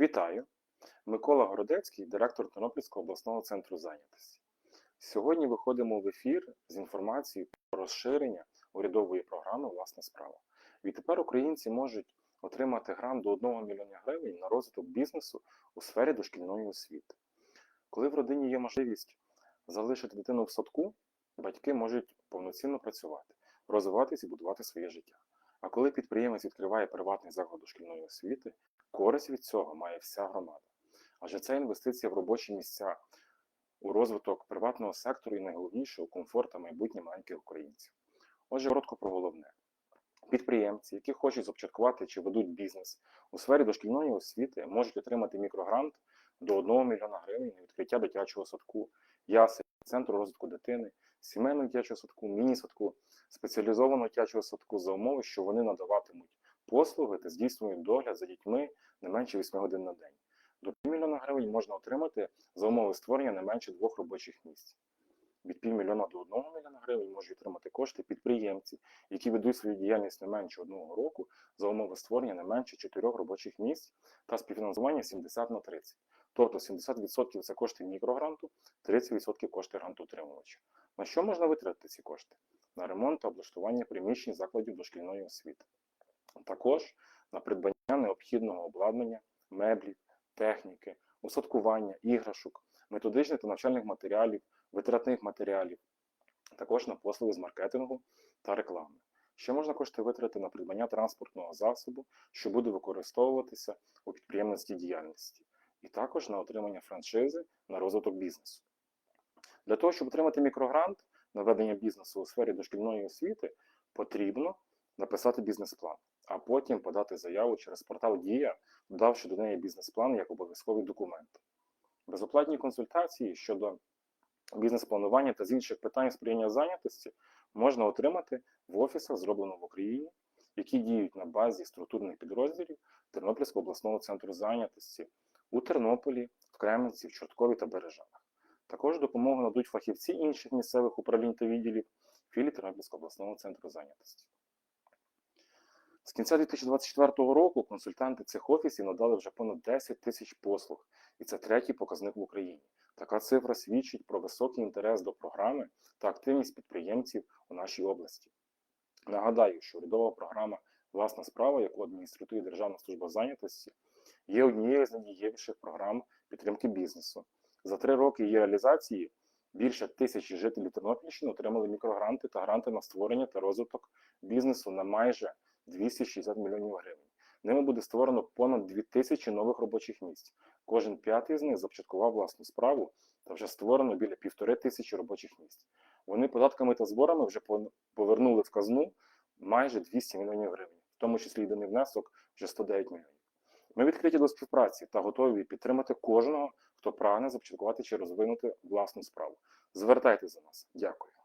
Вітаю! Микола Городецький, директор Тернопільського обласного центру зайнятості. Сьогодні виходимо в ефір з інформацією про розширення урядової програми Власна справа. Відтепер українці можуть отримати грант до 1 мільйона гривень на розвиток бізнесу у сфері дошкільної освіти. Коли в родині є можливість залишити дитину в садку, батьки можуть повноцінно працювати, розвиватися і будувати своє життя. А коли підприємець відкриває приватний заклад дошкільної освіти, користь від цього має вся громада. Адже це інвестиція в робочі місця, у розвиток приватного сектору і найголовніше у комфорт та майбутнє маленьких українців. Отже, коротко про головне. Підприємці, які хочуть започаткувати чи ведуть бізнес у сфері дошкільної освіти, можуть отримати мікрогрант до 1 мільйона гривень на відкриття дитячого садку, ясель, центру розвитку дитини, сімейного дитячого садку, міні-садку, спеціалізованого дитячого садку за умови, що вони надаватимуть послуги та здійснюють догляд за дітьми не менше 8 годин на день. До півмільйона гривень можна отримати за умови створення не менше двох робочих місць. Від півмільйона до 1 мільйона гривень можуть отримати кошти підприємці, які ведуть свою діяльність не менше одного року за умови створення не менше 4 робочих місць та співфінансування 70 на 30. Тобто 70% це кошти мікрогранту, 30% кошти грантоутримувача. На що можна витратити ці кошти? На ремонт та облаштування приміщень закладів дошкільної освіти. Також на придбання необхідного обладнання, меблів, техніки, усадкування, іграшок, методичних та навчальних матеріалів, витратних матеріалів, також на послуги з маркетингу та реклами. Ще можна кошти витратити на придбання транспортного засобу, що буде використовуватися у підприємницькій діяльності, і також на отримання франшизи на розвиток бізнесу. Для того, щоб отримати мікрогрант на ведення бізнесу у сфері дошкільної освіти, потрібно написати бізнес-план, потім подати заяву через портал Дія, додавши до неї бізнес-план як обов'язковий документ. Безоплатні консультації щодо бізнес-планування та з інших питань сприяння зайнятості можна отримати в офісах, зроблених в Україні, які діють на базі структурних підрозділів Тернопільського обласного центру зайнятості у Тернополі, в Кременці, в Чорткові та Бережанах. Також допомогу надуть фахівці інших місцевих управлінь та відділів філії Тернопільського обласного центру зайнятості. З кінця 2024 року консультанти цих офісів надали вже понад 10 тисяч послуг, і це третій показник в Україні. Така цифра свідчить про високий інтерес до програми та активність підприємців у нашій області. Нагадаю, що урядова програма Власна справа, яку адмініструє Державна служба зайнятості, є однією з найдієвіших програм підтримки бізнесу. За три роки її реалізації більше тисячі жителів Тернопільщини отримали мікрогранти та гранти на створення та розвиток бізнесу на майже 260 мільйонів гривень. Ними буде створено понад 2000 нових робочих місць. Кожен п'ятий з них започаткував власну справу та вже створено біля півтори тисячі робочих місць. Вони податками та зборами вже повернули в казну майже 200 мільйонів гривень, в тому числі єдиний внесок вже 109 мільйонів. Ми відкриті до співпраці та готові підтримати кожного, хто прагне започаткувати чи розвинути власну справу. Звертайтеся за нас. Дякую.